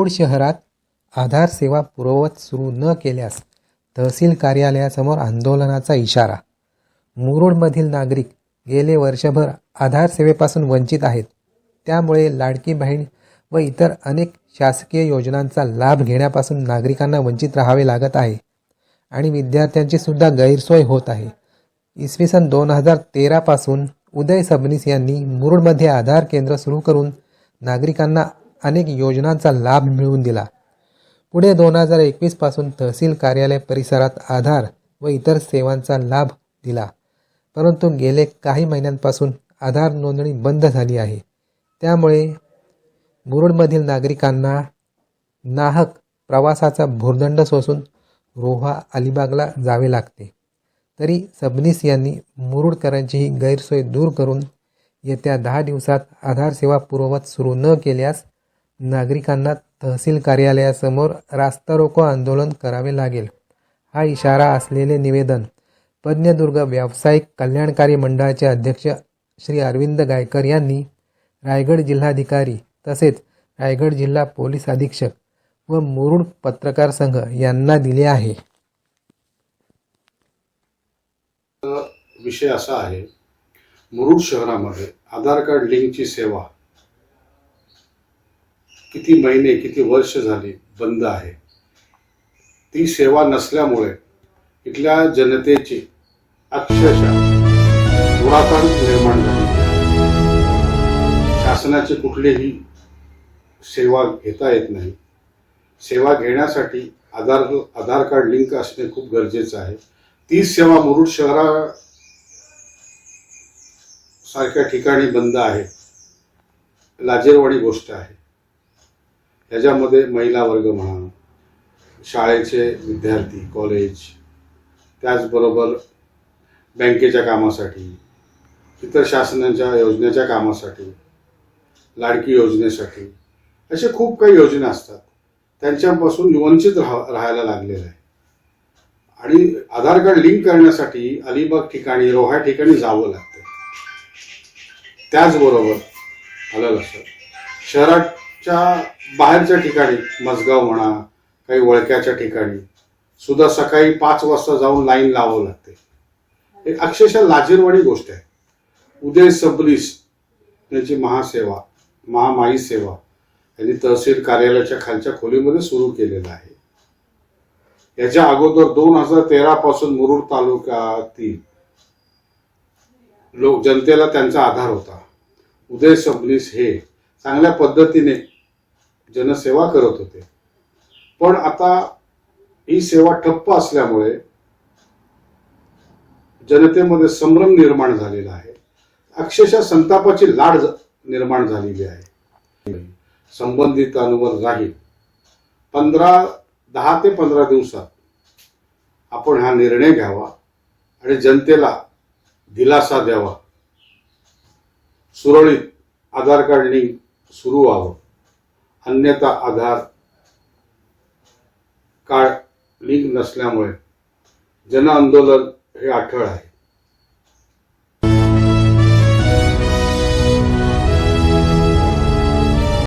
मुरुड शहरात आधार सेवा पुरवत सुरू न केल्यास तहसील कार्यालयासमोर आंदोलनाचा इशारा. मुरुडमधील नागरिक गेले वर्षभर आधार सेवेपासून वंचित आहेत. त्यामुळे लाडकी बहीण व इतर अनेक शासकीय योजनांचा लाभ घेण्यापासून नागरिकांना वंचित राहावे लागत आहे आणि विद्यार्थ्यांची सुद्धा गैरसोय होत आहे. इसवी सन दोन हजार तेरापासून उदय सबनीस यांनी मुरुडमध्ये आधार केंद्र सुरू करून नागरिकांना अनेक योजनांचा लाभ मिळवून दिला. पुढे दोन हजार एकवीसपासून तहसील कार्यालय परिसरात आधार व इतर सेवांचा लाभ दिला. परंतु गेले काही महिन्यांपासून आधार नोंदणी बंद झाली आहे. त्यामुळे मुरुडमधील नागरिकांना नाहक प्रवासाचा भुर्दंड सोसून रोहा अलिबागला जावे लागते. तरी सबनीस यांनी मुरुडकरांची ही गैरसोय दूर करून येत्या दहा दिवसात आधार सेवा पूर्ववत सुरू न केल्यास नागरिकांना तहसील कार्यालयासमोर रास्ता रोको आंदोलन करावे लागेल. हा इशारा असलेले निवेदन पज्ञदुर्ग व्यावसायिक कल्याणकारी मंडळाचे अध्यक्ष श्री अरविंद गायकर यांनी रायगड जिल्हाधिकारी तसेच रायगड जिल्हा पोलीस अधीक्षक व मुरुड पत्रकार संघ यांना दिले आहे. विषय असा आहे मुरुड शहरामध्ये आधार कार्ड लिंकची सेवा किती महिने किती वर्ष झाली बंद आहे. ती सेवा नसल्यामुळे इथल्या जनतेची अक्षरशः दुराकार निर्माण झाली. शासनाची कुठलीही सेवा घेता येत नाही. सेवा घेण्यासाठी आधार आधार कार्ड लिंक असणे खूप गरजेचं आहे. ती सेवा मुरुड शहरा सारख्या ठिकाणी बंद आहे. लाजेरवाणी गोष्ट आहे. याच्यामध्ये महिला वर्ग म्हणा शाळेचे विद्यार्थी कॉलेज त्याचबरोबर बँकेच्या कामासाठी इतर शासनाच्या योजनेच्या कामासाठी लाडकी योजनेसाठी असे खूप काही योजना असतात. त्यांच्यापासून वंचित राहा राहायला लागलेलं आहे. आणि आधार कार्ड लिंक करण्यासाठी अलिबाग ठिकाणी रोहा ठिकाणी जावं लागतं. त्याचबरोबर आलं लक्षात. च्या बाहेरच्या ठिकाणी मसगाव म्हणा काही वळक्याच्या ठिकाणी सुद्धा सकाळी पाच वाजता जाऊन लाईन लावावं लागते. एक अक्षरशः लाजीरवाणी गोष्ट आहे. उदय सबलीस यांची महासेवा महामाई सेवा यांनी तहसील कार्यालयाच्या खालच्या खोलीमध्ये सुरू केलेलं आहे. याच्या अगोदर दोन हजार तेरा पासून मुरुड तालुक्यातील लोक जनतेला त्यांचा आधार होता. उदय सबनीस हे चांगल्या पद्धतीने जनसेवा करत होते. पण आता ही सेवा ठप्प असल्यामुळे जनतेमध्ये संभ्रम निर्माण झालेला आहे. अक्षरशः संतापाची लाड निर्माण झालेली आहे. संबंधितांवर राहील पंधरा दहा ते पंधरा दिवसात आपण हा निर्णय घ्यावा आणि जनतेला दिलासा द्यावा. सुरळीत आधार कार्ड लिंक सुरू व्हावं. अन्यथा आधार कार्ड लिंक नसल्यामुळे जन आंदोलन हे अठळ आहे.